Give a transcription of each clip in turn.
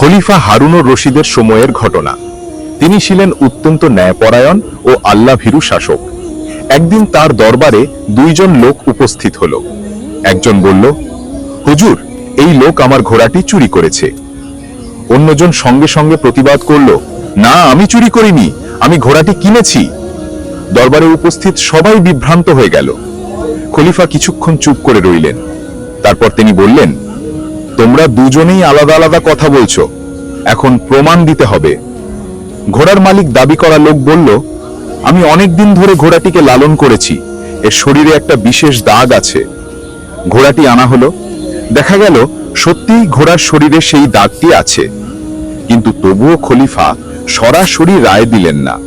খলিফা হারুনুর রশিদের সময়ের ঘটনা। তিনি ছিলেন অত্যন্ত ন্যায়পরায়ণ ও আল্লাভীরু শাসক। একদিন তার দরবারে দুইজন লোক উপস্থিত হল। একজন বলল, হুজুর, এই লোক আমার ঘোড়াটি চুরি করেছে। অন্যজন সঙ্গে সঙ্গে প্রতিবাদ করল, না, আমি চুরি করিনি, আমি ঘোড়াটি কিনেছি। দরবারে উপস্থিত সবাই বিভ্রান্ত হয়ে গেল। খলিফা কিছুক্ষণ চুপ করে রইলেন। তারপর তিনি বললেন তোমরা দুজনেই আলাদা আলাদা কথা বলছো। এখন প্রমাণ দিতে হবে। ঘোড়ার মালিক দাবি করা লোক বলল, আমি অনেক দিন ধরে ঘোড়াটিকে লালন করেছি। এর শরীরে একটা বিশেষ দাগ আছে। ঘোড়াটি আনা হলো। দেখা গেল, সত্যিই ঘোড়ার শরীরে সেই দাগটি আছে। কিন্তু তবুও খলিফা সরাসরি রায় দিলেন না।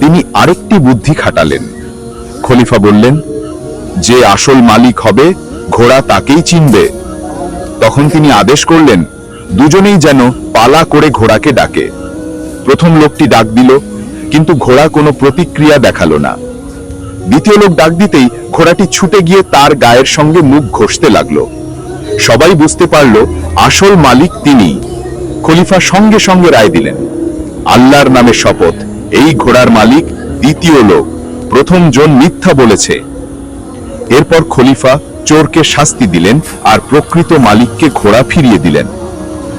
তিনি আরেকটি বুদ্ধি খাটালেন। খলিফা বললেন, যে আসল মালিক হবে, ঘোড়া তাকেই চিনবে। তখন তিনি আদেশ করলেন, দুজনেই যেন পালা করে ঘোড়াকে ডাকে। প্রথম লোকটি ডাক দিল, কিন্তু ঘোড়া কোনো প্রতিক্রিয়া দেখাল না। দ্বিতীয় লোক ডাক দিতেই ঘোড়াটি ছুটে গিয়ে তার গায়ের সঙ্গে মুখ ঘষতে লাগল। সবাই বুঝতে পারল, আসল মালিক তিনি। খলিফা সঙ্গে সঙ্গে রায় দিলেন, আল্লাহর নামে শপথ, এই ঘোড়ার মালিক দ্বিতীয় লোক প্রথম জন মিথ্যা বলেছে। এরপর খলিফা চোরকে শাস্তি দিলেন আর প্রকৃত মালিককে ঘোড়া ফিরিয়ে দিলেন।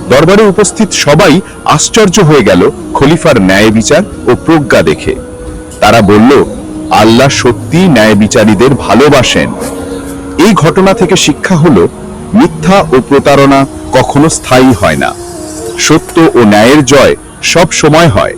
দরবারে উপস্থিত সবাই আশ্চর্য হয়ে গেল খলিফার ন্যায় বিচার ও প্রজ্ঞা দেখে। তারা বলল, আল্লাহ সত্যি ন্যায় বিচারীদের ভালোবাসেন। এই ঘটনা থেকে শিক্ষা হলো, মিথ্যা ও প্রতারণা কখনো স্থায়ী হয় না। সত্য ও ন্যায়ের জয় সব সময় হয়।